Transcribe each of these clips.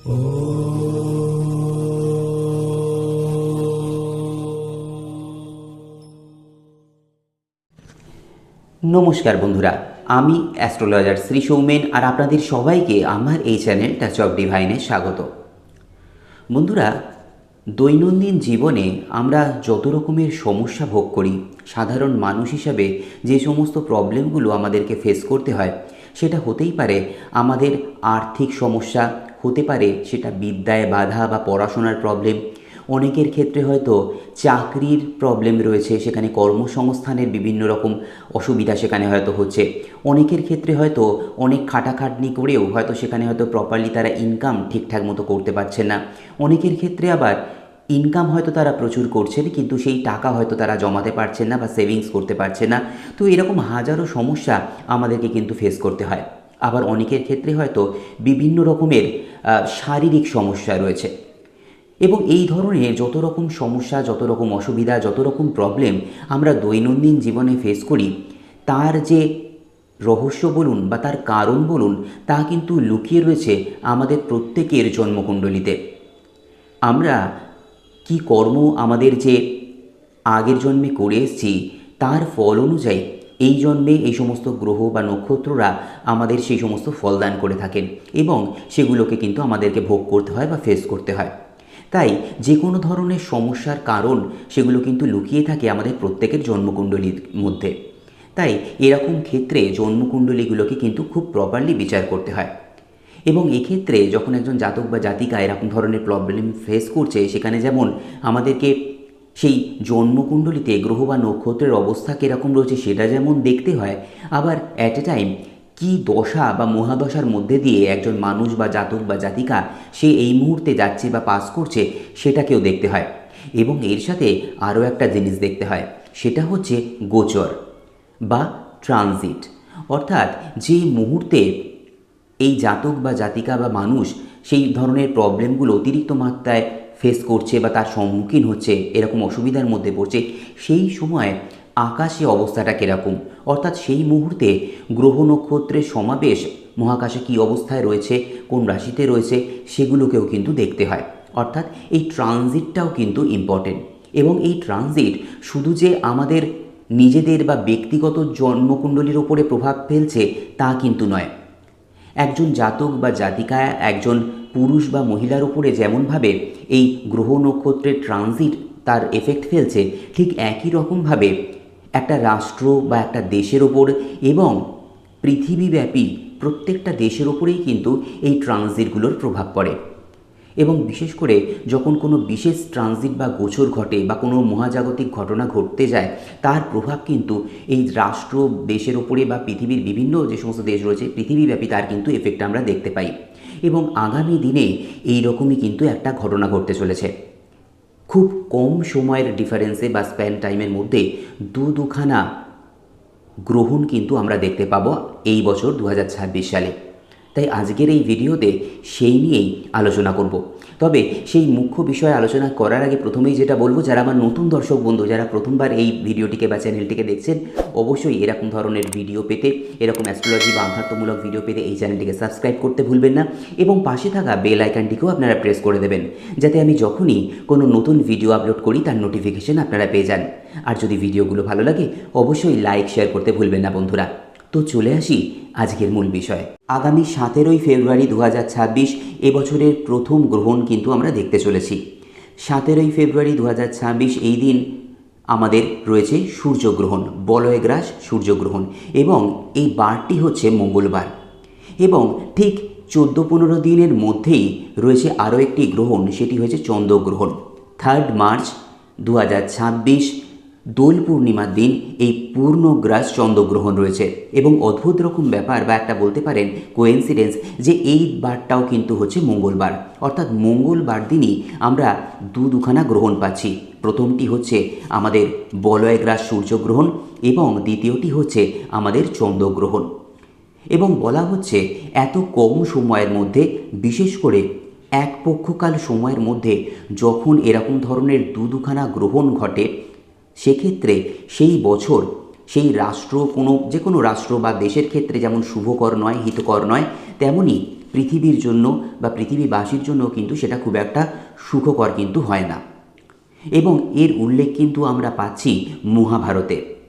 নমস্কার বন্ধুরা, আমি অ্যাস্ট্রোলজার শ্রী সৌমেন আর আপনাদের সবাইকে আমার এই চ্যানেল টাচ অফ ডিভাইনে স্বাগত। বন্ধুরা, দৈনন্দিন জীবনে আমরা যত রকমের সমস্যা ভোগ করি, সাধারণ মানুষ হিসাবে যে সমস্ত প্রবলেমগুলো আমাদেরকে ফেস করতে হয়, সেটা হতেই পারে আমাদের আর্থিক সমস্যা হতে পারে সেটা বিদ্যায় বাধা বা পড়াশোনার প্রবলেম অনেকের ক্ষেত্রে হয়তো চাকরির প্রবলেম রয়েছে, সেখানে কর্মসংস্থানের বিভিন্ন রকম অসুবিধা সেখানে হয়তো হচ্ছে। অনেকের ক্ষেত্রে হয়তো অনেক খাটাখাটনি করেও হয়তো সেখানে হয়তো প্রপারলি তারা ইনকাম ঠিকঠাক মতো করতে পারছে না। অনেকের ক্ষেত্রে আবার ইনকাম হয়তো তারা প্রচুর করছেন, কিন্তু সেই টাকা হয়তো তারা জমাতে পারছেন না বা সেভিংস করতে পারছে না। তো এরকম হাজারো সমস্যা আমাদেরকে কিন্তু ফেস করতে হয়। আবার অনেকের ক্ষেত্রে হয়তো বিভিন্ন রকমের শারীরিক সমস্যা রয়েছে। এবং এই ধরনের যত রকম সমস্যা, যত রকম অসুবিধা, যত রকম প্রবলেম আমরা দৈনন্দিন জীবনে ফেস করি, তার যে রহস্য বলুন বা তার কারণ বলুন, তা কিন্তু লুকিয়ে রয়েছে আমাদের প্রত্যেকের জন্মকুণ্ডলিতে। আমরা কি কর্ম আমাদের যে আগের জন্মে করে এসেছি, তার ফল অনুযায়ী এই জন্মে এই সমস্ত গ্রহ বা নক্ষত্ররা আমাদের সেই সমস্ত ফল দান করে থাকেন এবং সেগুলোকে কিন্তু আমাদেরকে ভোগ করতে হয় বা ফেস করতে হয়। তাই যে কোনো ধরনের সমস্যার কারণ সেগুলো কিন্তু লুকিয়ে থাকে আমাদের প্রত্যেকের জন্মকুণ্ডলীর মধ্যে। তাই এরকম ক্ষেত্রে জন্মকুণ্ডলীগুলোকে কিন্তু খুব প্রপারলি বিচার করতে হয়। এবং এক্ষেত্রে যখন একজন জাতক বা জাতিকা এরকম ধরনের প্রবলেম ফেস করছে, সেখানে যেমন আমাদেরকে সেই জন্মকুণ্ডলিতে গ্রহ বা নক্ষত্রের অবস্থা কীরকম রয়েছে সেটা যেমন দেখতে হয়, আবার অ্যাট এ টাইম কি দশা বা মহাদশার মধ্যে দিয়ে একজন মানুষ বা জাতক বা জাতিকা সে এই মুহূর্তে যাচ্ছে বা পাস করছে সেটাকেও দেখতে হয়। এবং এর সাথে আরও একটা জিনিস দেখতে হয়, সেটা হচ্ছে গোচর বা ট্রানজিট অর্থাৎ যে মুহূর্তে এই জাতক বা জাতিকা বা মানুষ সেই ধরনের প্রবলেমগুলো অতিরিক্ত মাত্রায় ফেস করছে বা তার সম্মুখীন হচ্ছে, এরকম অসুবিধার মধ্যে পড়ছে, সেই সময় আকাশে অবস্থাটা কীরকম? অর্থাৎ সেই মুহূর্তে গ্রহ নক্ষত্রের সমাবেশ মহাকাশে কী অবস্থায় রয়েছে, কোন রাশিতে রয়েছে, সেগুলোকেও কিন্তু দেখতে হয়। অর্থাৎ এই ট্রানজিটটাও কিন্তু ইম্পর্টেন্ট এবং এই ট্রানজিট শুধু যে আমাদের নিজেদের বা ব্যক্তিগত জন্মকুণ্ডলীর ওপরে প্রভাব ফেলছে, তা কিন্তু নয়। একজন জাতক বা জাতিকা একজন পুরুষ বা মহিলার উপরে যেমনভাবে এই গ্রহ নক্ষত্রের ট্রানজিট তার এফেক্ট ফেলছে, ঠিক একই রকমভাবে একটা রাষ্ট্র বা একটা দেশের ওপর এবং পৃথিবীব্যাপী প্রত্যেকটা দেশের ওপরেই কিন্তু এই ট্রানজিটগুলোর প্রভাব পড়ে। এবং বিশেষ করে যখন কোনো বিশেষ ট্রানজিট বা গোচর ঘটে বা কোনো মহাজাগতিক ঘটনা ঘটতে যায়, তার প্রভাব কিন্তু এই রাষ্ট্র, দেশের ওপরে বা পৃথিবীর বিভিন্ন যে সমস্ত দেশ রয়েছে, পৃথিবীব্যাপী তার কিন্তু এফেক্ট আমরা দেখতে পাই। এবং আগামী দিনে এই রকমই কিন্তু একটা ঘটনা ঘটতে চলেছে। খুব কম সময়ের ডিফারেন্সে বা স্প্যান টাইমের মধ্যে দু দুখানা গ্রহণ কিন্তু আমরা দেখতে পাব এই বছর দু হাজার ছাব্বিশ সালে। তাই আজকের এই ভিডিওতে সেই নিয়েই আলোচনা করব। তবে সেই মুখ্য বিষয়ে আলোচনা করার আগে প্রথমেই যেটা বলব, যারা আমার নতুন দর্শক বন্ধু, যারা প্রথমবার এই ভিডিওটিকে বা চ্যানেলটিকে দেখছেন, অবশ্যই এরকম ধরনের ভিডিও পেতে, এরকম অ্যাস্ট্রোলজি বা আধ্যাত্মমূলক ভিডিও পেতে এই চ্যানেলটিকে সাবস্ক্রাইব করতে ভুলবেন না এবং পাশে থাকা বেল আইকনটিকেও আপনারা প্রেস করে দেবেন, যাতে আমি যখনই কোনো নতুন ভিডিও আপলোড করি, তার নোটিফিকেশন আপনারা পেয়ে যান। আর যদি ভিডিওগুলো ভালো লাগে, অবশ্যই লাইক শেয়ার করতে ভুলবেন না বন্ধুরা। তো চলে আসি আজকের মূল বিষয়। আগামী সতেরোই ফেব্রুয়ারি দু হাজার ছাব্বিশ এবছরের প্রথম গ্রহণ কিন্তু আমরা দেখতে চলেছি। সতেরোই ফেব্রুয়ারি দু হাজার ছাব্বিশ এই দিন আমাদের রয়েছে সূর্যগ্রহণ বলয়গ্রাস সূর্যগ্রহণ এবং এই বারটি হচ্ছে মঙ্গলবার। এবং ঠিক চোদ্দ পনেরো দিনের মধ্যেই রয়েছে আরও একটি গ্রহণ, সেটি হয়েছে চন্দ্রগ্রহণ। থার্ড মার্চ দু হাজার ছাব্বিশ দোল পূর্ণিমার দিন এই পূর্ণগ্রাস চন্দ্রগ্রহণ রয়েছে। এবং অদ্ভুত রকম ব্যাপার বা একটা বলতে পারেন কোয়েন্সিডেন্স যে এই বারটাও কিন্তু হচ্ছে মঙ্গলবার। অর্থাৎ মঙ্গলবার দিনই আমরা দু দুখানা গ্রহণ পাচ্ছি। প্রথমটি হচ্ছে আমাদের বলয়গ্রাস সূর্যগ্রহণ এবং দ্বিতীয়টি হচ্ছে আমাদের চন্দ্রগ্রহণ। এবং বলা হচ্ছে এত কম সময়ের মধ্যে, বিশেষ করে এক পক্ষকাল সময়ের মধ্যে যখন এরকম ধরনের দু দুখানা গ্রহণ ঘটে সেক্ষেত্রে সেই বছর সেই রাষ্ট্র কোনো, যে কোনো রাষ্ট্র বা দেশের ক্ষেত্রে যেমন শুভকর নয়, হিতকর নয়, তেমনই পৃথিবীর জন্য বা পৃথিবীবাসীর জন্য কিন্তু সেটা খুব একটা সুখকর কিন্তু হয় না। এবং এর উল্লেখ কিন্তু আমরা পাচ্ছি মহাভারতে।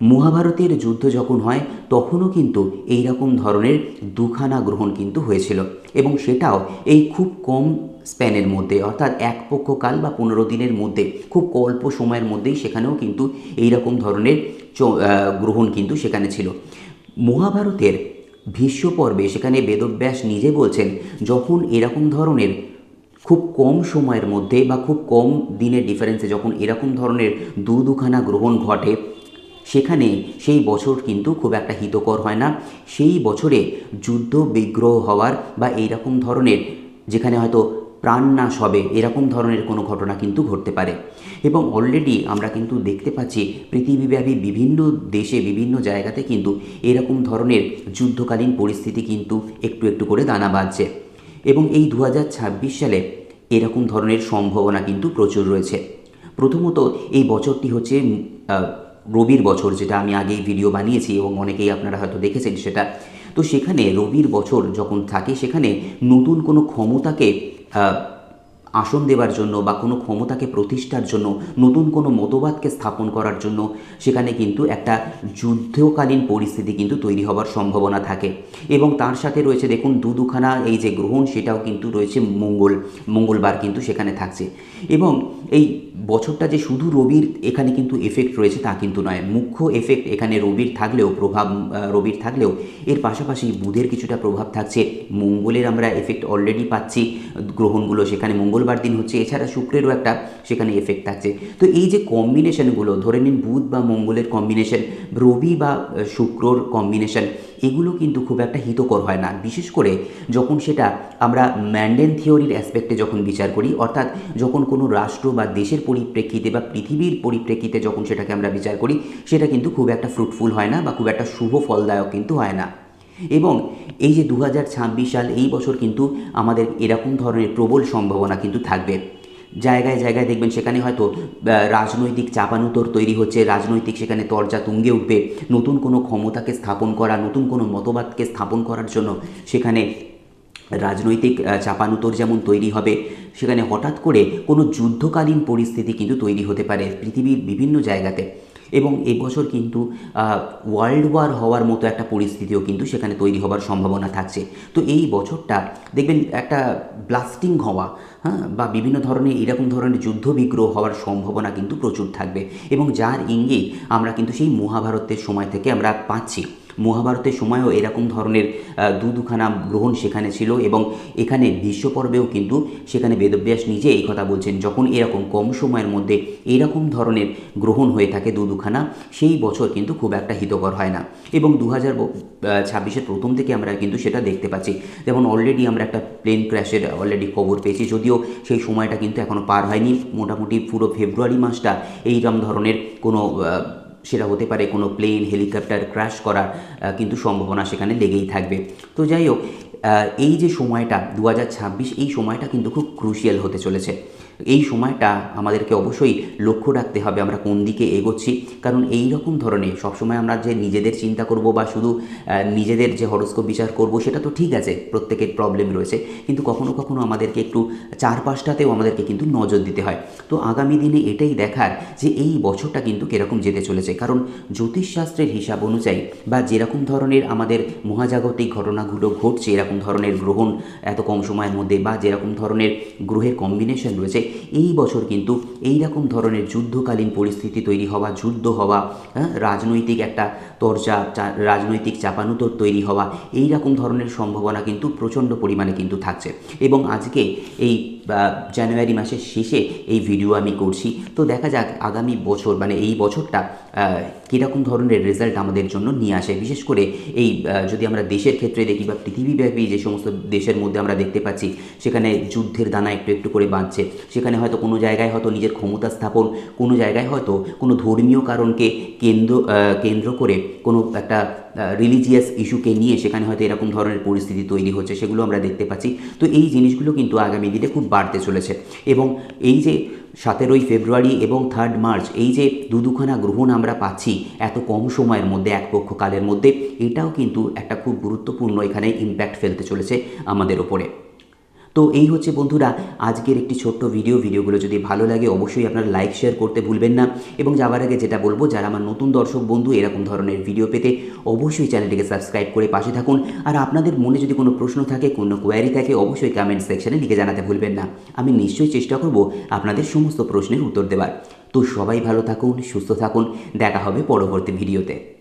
মহাভারতের যুদ্ধ যখন হয়, তখনও কিন্তু এই রকম ধরনের দুখানা গ্রহণ কিন্তু হয়েছিল। এবং সেটাও এই খুব কম স্প্যানের মধ্যে, অর্থাৎ এক পক্ষকাল বা পনেরো দিনের মধ্যে, খুব অল্প সময়ের মধ্যেই সেখানেও কিন্তু এই রকম ধরনের গ্রহণ কিন্তু সেখানে ছিল। মহাভারতের ভীষ্ম পর্বে সেখানে বেদব্যাস নিজে বলছেন, যখন এরকম ধরনের খুব কম সময়ের মধ্যে বা খুব কম দিনের ডিফারেন্সে যখন এরকম ধরনের দু দুখানা গ্রহণ ঘটে সেখানে সেই বছর কিন্তু খুব একটা হিতকর হয় না। সেই বছরে যুদ্ধ বিগ্রহ হওয়ার বা এইরকম ধরনের যেখানে হয়তো প্রাণ প্রাণনাশ হবে, এরকম ধরনের কোনো ঘটনা কিন্তু ঘটতে পারে। এবং অলরেডি আমরা কিন্তু দেখতে পাচ্ছি পৃথিবীব্যাপী বিভিন্ন দেশে, বিভিন্ন জায়গাতে কিন্তু এরকম ধরনের যুদ্ধকালীন পরিস্থিতি কিন্তু একটু একটু করে দানা বাঁধছে। এবং এই দু হাজার ছাব্বিশ সালে এরকম ধরনের সম্ভাবনা কিন্তু প্রচুর রয়েছে। প্রথমত এই বছরটি হচ্ছে রবির বছর যেটা আমি আগেই ভিডিও বানিয়েছি এবং অনেকেই আপনারা হয়তো দেখেছেন সেটা। তো সেখানে রবির বছর যখন থাকে, সেখানে নতুন কোনো ক্ষমতাকে আসন দেওয়ার জন্য বা কোনো ক্ষমতাকে প্রতিষ্ঠার জন্য, নতুন কোনো মতবাদকে স্থাপন করার জন্য, সেখানে কিন্তু একটা যুদ্ধকালীন পরিস্থিতি কিন্তু তৈরি হওয়ার সম্ভাবনা থাকে। এবং তার সাথে রয়েছে দেখুন দু দুখানা এই যে গ্রহণ, সেটাও কিন্তু রয়েছে মঙ্গল, মঙ্গলবার কিন্তু সেখানে থাকছে। এবং এই বছরটা যে শুধু রবির এখানে কিন্তু এফেক্ট রয়েছে তা কিন্তু নয়। মুখ্য এফেক্ট এখানে রবির থাকলেও, প্রভাব রবির থাকলেও, এর পাশাপাশি বুধের কিছুটা প্রভাব থাকছে। মঙ্গলের আমরা এফেক্ট অলরেডি পাচ্ছি। গ্রহণগুলো সেখানে মঙ্গলবার দিন হচ্ছে, এছাড়া শুক্রেরও একটা সেখানে এফেক্ট থাকছে। তো এই যে কম্বিনেশনগুলো ধরে নিন বুধ বা মঙ্গলের কম্বিনেশন রবি বা শুক্রর কম্বিনেশন এগুলো কিন্তু খুব একটা হিতকর হয় না। বিশেষ করে যখন সেটা আমরা ম্যান্ডেন থিওরির অ্যাসপেক্টে যখন বিচার করি, অর্থাৎ যখন কোনো রাষ্ট্র বা দেশের পরিপ্রেক্ষিতে বা পৃথিবীর পরিপ্রেক্ষিতে যখন সেটাকে আমরা বিচার করি, সেটা কিন্তু খুব একটা ফ্রুটফুল হয় না বা খুব একটা শুভ ফলদায়ক কিন্তু হয় না। এবং এই যে দু হাজার ছাব্বিশ সাল, এই বছর কিন্তু আমাদের এরকম ধরনের প্রবল সম্ভাবনা কিন্তু থাকবে। জায়গায় জায়গায় দেখবেন সেখানে হয়তো রাজনৈতিক চাপানুতর তৈরি হচ্ছে, রাজনৈতিক সেখানে তরজা তুঙ্গে উঠবে, নতুন কোনো ক্ষমতাকে স্থাপন করা, নতুন কোনো মতবাদকে স্থাপন করার জন্য সেখানে রাজনৈতিক চাপানুতর যেমন তৈরি হবে, সেখানে হঠাৎ করে কোনো যুদ্ধকালীন পরিস্থিতি কিন্তু তৈরি হতে পারে, পৃথিবীর বিভিন্ন জায়গাতে। এবং এবছর কিন্তু ওয়ার্ল্ড ওয়ার হওয়ার মতো একটা পরিস্থিতিও কিন্তু সেখানে তৈরি হবার সম্ভাবনা থাকছে। তো এই বছরটা দেখবেন একটা ব্লাস্টিং হওয়া হ্যাঁ বা বিভিন্ন ধরনের এরকম ধরনের যুদ্ধ বিগ্রহ হওয়ার সম্ভাবনা কিন্তু প্রচুর থাকবে। এবং যার ইঙ্গিত আমরা কিন্তু সেই মহাভারতের সময় থেকে আমরা পাচ্ছি। মহাভারতের সময়ও এরকম ধরনের দু দুখানা গ্রহণ সেখানে ছিল এবং এখানে বিশ্ব পর্বেও কিন্তু সেখানে বেদব্যাস নিজে এই কথা বলছেন, যখন এরকম কম সময়ের মধ্যে এরকম ধরনের গ্রহণ হয়ে থাকে দু দুখানা সেই বছর কিন্তু খুব একটা হিতকর হয় না। এবং দু হাজার ছাব্বিশের প্রথম থেকে আমরা কিন্তু সেটা দেখতে পাচ্ছি। যেমন অলরেডি আমরা একটা প্লেন ক্র্যাশের অলরেডি খবর পেয়েছি, যদিও সেই সময়টা কিন্তু এখনও পার হয়নি। মোটামুটি পুরো ফেব্রুয়ারি মাসটা এইরকম ধরনের কোনো সেটা হতে পারে কোনো প্লেন হেলিকপ্টার ক্র্যাশ করার কিন্তু সম্ভাবনা সেখানে লেগেই থাকবে। তো যাই হোক এই যে সময়টা দু হাজার ছাব্বিশ, এই সময়টা কিন্তু খুব ক্রুশিয়াল হতে চলেছে। এই সময়টা আমাদেরকে অবশ্যই লক্ষ্য রাখতে হবে আমরা কোন দিকে এগোচ্ছি। কারণ এই রকম ধরনের সবসময় আমরা যে নিজেদের চিন্তা করব বা শুধু নিজেদের যে হরস্কোপ বিচার করব সেটা তো ঠিক আছে, প্রত্যেকের প্রবলেম রয়েছে। কিন্তু কখনো কখনো আমাদেরকে একটু চারপাশটাতেও আমাদেরকে কিন্তু নজর দিতে হয়। তো আগামী দিনে এটাই দেখার যে এই বছরটা কিন্তু কীরকম যেতে চলেছে। কারণ জ্যোতিষশাস্ত্রের হিসাব অনুযায়ী বা যেরকম ধরনের আমাদের মহাজাগতিক ঘটনাগুলো ঘটছে, এরকম ধরনের গ্রহণ এত কম সময়ের মধ্যে বা যেরকম ধরনের গ্রহের কম্বিনেশন রয়েছে এই বছর কিন্তু এই রকম ধরনের যুদ্ধকালীন পরিস্থিতি তৈরি হওয়া যুদ্ধ হওয়া হ্যাঁ, রাজনৈতিক একটা তরজা রাজনৈতিক চাপানুতর তৈরি হওয়া এই রকম ধরনের সম্ভাবনা কিন্তু প্রচণ্ড পরিমাণে কিন্তু থাকছে। এবং আজকে এই জানুয়ারি মাসের শেষে এই ভিডিও আমি করছি। তো দেখা যাক আগামী বছর মানে এই বছরটা কীরকম ধরনের রেজাল্ট আমাদের জন্য নিয়ে আসে। বিশেষ করে এই যদি আমরা দেশের ক্ষেত্রে দেখি বা পৃথিবীব্যাপী যে সমস্ত দেশের মধ্যে আমরা দেখতে পাচ্ছি, সেখানে যুদ্ধের দানা একটু একটু করে বাঁধছে। সেখানে হয়তো কোনো জায়গায় হয়তো নিজের ক্ষমতা স্থাপন, কোনো জায়গায় হয়তো কোনো ধর্মীয় কারণকে কেন্দ্র কেন্দ্র করে কোনো একটা রিলিজিয়াস ইস্যুকে নিয়ে সেখানে হয়তো এরকম ধরনের পরিস্থিতি তৈরি হচ্ছে, সেগুলো আমরা দেখতে পাচ্ছি। তো এই জিনিসগুলো কিন্তু আগামী দিনে খুব বাড়তে চলেছে। এবং এই যে সতেরোই ফেব্রুয়ারি এবং থার্ড মার্চ এই যে দু দুখানা গ্রহণ আমরা পাচ্ছি এত কম সময়ের মধ্যে, এক পক্ষকালের মধ্যে, এটাও কিন্তু একটা খুব গুরুত্বপূর্ণ এখানে ইম্প্যাক্ট ফেলতে চলেছে আমাদের ওপরে। তো এই হচ্ছে বন্ধুরা আজকের একটি ছোট্ট ভিডিও ভিডিওগুলো যদি ভালো লাগে, অবশ্যই আপনারা লাইক শেয়ার করতে ভুলবেন না। এবং যাওয়ার আগে যেটা বলব, যারা আমার নতুন দর্শক বন্ধু, এরকম ধরনের ভিডিও পেতে অবশ্যই চ্যানেলটিকে সাবস্ক্রাইব করে পাশে থাকুন। আর আপনাদের মনে যদি কোনো প্রশ্ন থাকে, কোনো কোয়ারি থাকে, অবশ্যই কমেন্ট সেকশানে লিখে জানাতে ভুলবেন না। আমি নিশ্চয়ই চেষ্টা করব আপনাদের সমস্ত প্রশ্নের উত্তর দেওয়ার তো সবাই ভালো থাকুন, সুস্থ থাকুন। দেখা হবে পরবর্তী ভিডিওতে